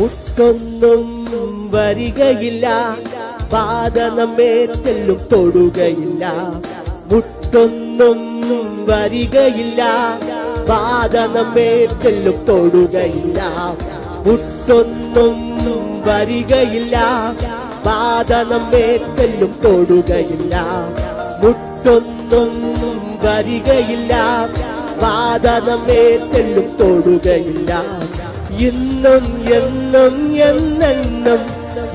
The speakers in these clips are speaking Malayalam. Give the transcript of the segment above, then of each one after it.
മുട്ടൊന്നും വരികയില്ല. പാത നമ്മെ തെല്ലും തൊടുകയില്ല. മുട്ടൊന്നും വരികയില്ല. പാത നമ്മെ തെല്ലും തൊടുകയില്ല. മുട്ടൊന്നും വരികയില്ല. പാത നമ്മെ തെല്ലും തൊടുകയില്ല. മുട്ടൊന്നും വരികയില്ല. പാത നമ്മെ തെല്ലും തൊടുകയില്ല. ഇന്നും എന്നും എന്നെന്നും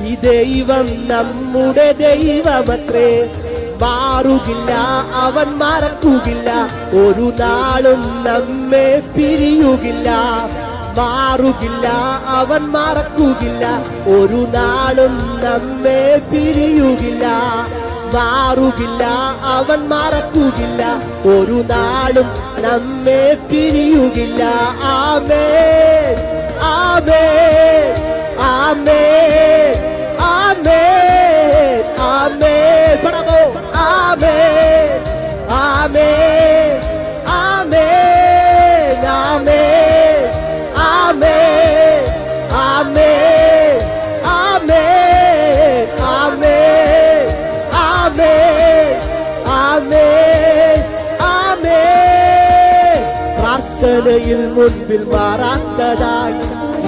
ഈ ദൈവം നമ്മുടെ ദൈവമത്രേ. മാറുകില്ല അവൻ മറക്കുകില്ല ഒരു നാളും നമ്മെ പിരിയുകില്ല. മാറുകില്ല അവൻ മറക്കുകില്ല ഒരു നാളും നമ്മെ പിരിയുകില്ല. മാറുകില്ല അവൻ മറക്കുകില്ല ഒരു നാളും നമ്മെ പിരിയുകില്ല. ആമേ ആമേ ആമേ ആമേ ആമേ പടമോ ആമേ ആമേ ആമേ ആമേ ആമേ ആമേ ആമേ ആമേ ആമേ ആമേ ആമേ പ്രാർത്ഥനയിൽ മുൻപിൽ മാറാത്തതായി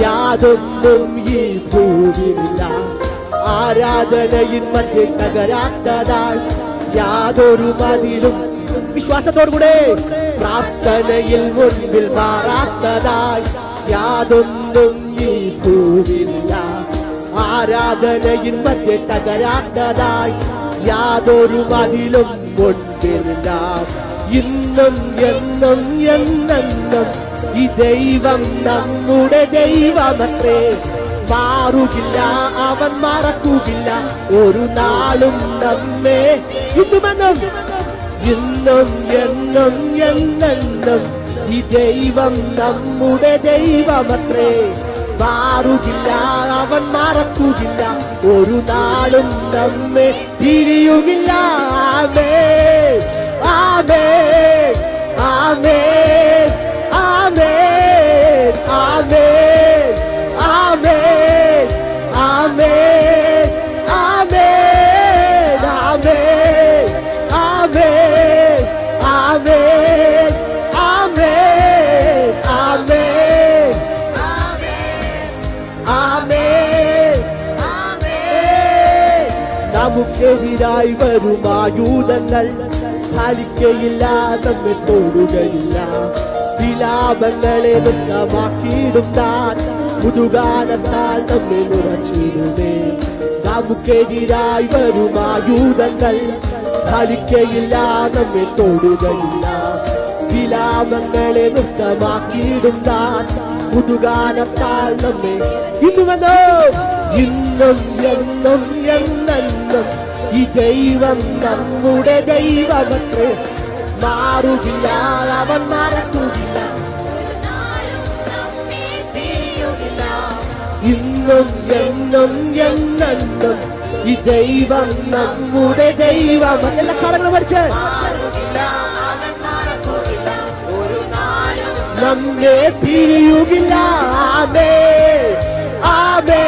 യാതൊന്നും ഈ ഭൂമിയില്ല ആരാധനയിൽ മധ്യ തകരാത്തതാൽ യാതൊരു മതിലും വിശ്വാസത്തോടുകൂടെ പ്രാർത്ഥനയിൽ മുൻപിൽ മാറാത്തതായി യാതൊന്നും ഈ ഭൂമിയില്ല ആരാധനയിൽ മധ്യ തകരാത്തതായി യാതൊരു മതിലും മുൻപില്ല ഇന്നും എന്നും എന്നെന്നും ഈ ദൈവം നമ്മുടെ ദൈവമത്രേ. മാറുകില്ല അവൻ മറക്കുകില്ല. ഒരു നാളും നമ്മെ ഇന്നുമെന്നും ഇന്നും എന്നും എന്നെന്നും ഈ ദൈവം നമ്മുടെ ദൈവമത്രേ. മാറുകില്ല അവൻ മറക്കുകില്ല. ഒരു നാളും നമ്മെ തിരിയുകില്ല ആമേ ആമേ ஆமேன் ஆமேன் ஆமேன் ஆமேன் ஆமேன் ஆமேன் நமக்கு எதிராய் வரும் ஆயுதங்கள் சாலிக்கையில்லா நம்மை தொடுகையில்லா വിലാപങ്ങളെ വ്യക്തമാക്കിയിടും താൻ പുതുകാലത്താൽ തമ്മിൽ ഉറച്ചിടുമേ നമുക്കെതിരായി വരുമായുധങ്ങൾ ഫലിക്കയില്ല നമ്മെ തൊടുകയില്ല. വിലാപങ്ങളെ നൃത്തമാക്കിയിടുന്ന പുതുഗാനത്താൽ നമ്മെ ഇന്നുവെന്നോ ഇന്നും എന്നും എന്നെന്നും ഈ ദൈവം നമ്മുടെ ദൈവമത്രേ. മാറുകില്ല അവൻ മറക്കുകില്ല. ഇന്നും എന്നും എന്നെന്നും ഈ ദൈവം നമ്മുടെ ദൈവം. എല്ലാ കടങ്ങളും പഠിച്ച്. നമ്മെ പിരിയുകില്ല ആമേ ആമേ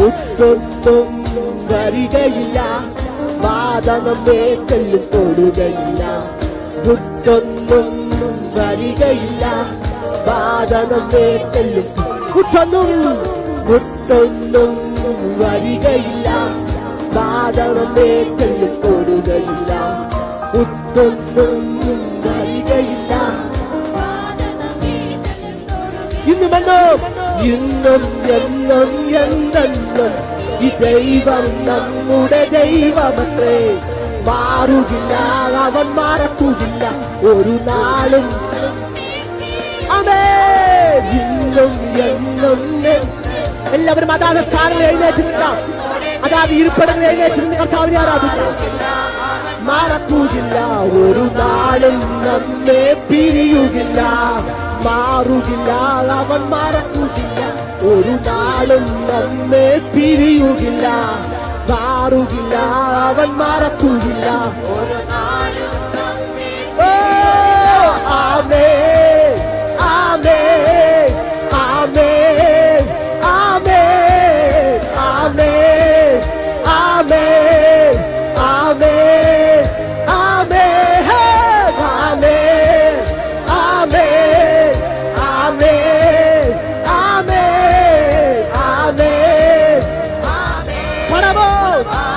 ഒന്നും വരികയില്ല. വാദനം നമ്മെ തൊടുകയില്ല കുറ്റൊന്നും വരികയില്ല. വാദനം നമ്മെ കുറ്റൊന്നും കുറ്റൊന്നും വരികയില്ല. വാദനം നമ്മെ തൊടുകയില്ല കുറ്റൊന്നും വരികയില്ല. ഇന്ന് വന്നോ ഇന്നും എന്നും എന്തെന്നും ഈ ദൈവം നമ്മുടെ ദൈവമത്രേ. മാറുകില്ല അവൻ മറക്കുകില്ല. ഒരു നാളും അമേ. ഇന്നും എന്നും എല്ലാവരും അതാത് സ്ഥാനങ്ങൾ എഴുന്നേറ്റ് അതാത് ഇരിപ്പിടങ്ങൾ എഴുന്നേറ്റ് നിന്ന് കർത്താവിനെ ആരാധിക്കാം. ഒരു നാളും നമ്മെ പിരിയുകില്ല. മാറുകില്ല അവൻ മറക്കുകില്ല. ഒരു നാളും നമ്മെ പിരിയുകില്ല മാറുകില്ല അവൻ മറക്കുകില്ല. Oh.